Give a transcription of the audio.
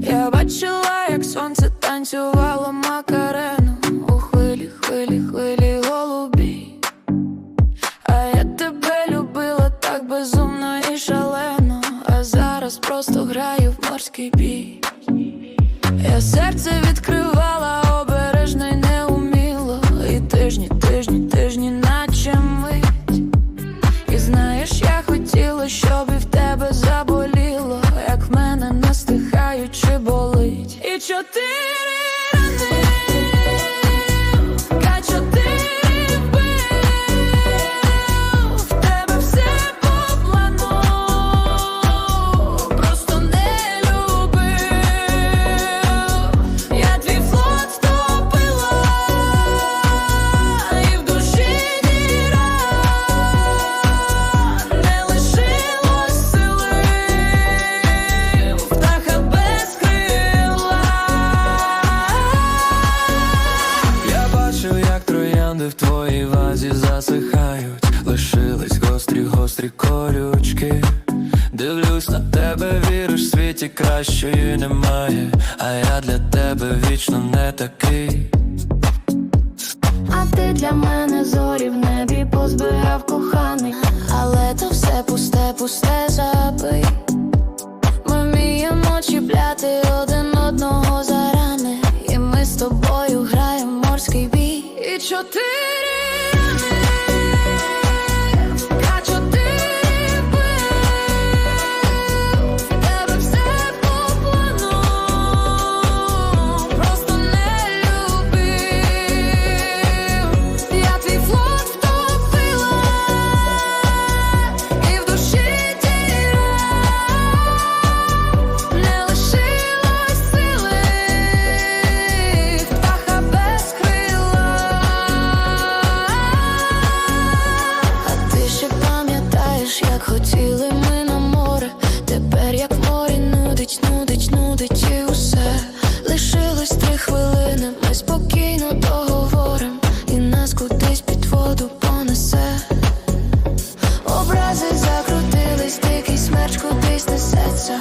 Я бачила, як сонце танцювало макарену бій. Я серце відкривала обережно й неуміло, і тижні, тижні, тижні, наче мить. І знаєш, я хотіла, щоб і в тебе заболіло, як в мене не стихаючи болить. І чотири троянди в твоїй вазі засихають, лишились гострі, гострі колючки. Дивлюсь на тебе, віриш, в світі кращої немає, а я для тебе вічно не такий. А ти для мене зорі в небі позбирав коханий, але то все пусте, пусте забий. Eu t'ai десь під воду понесе, образи закрутились, дикий смерч кудись несеться.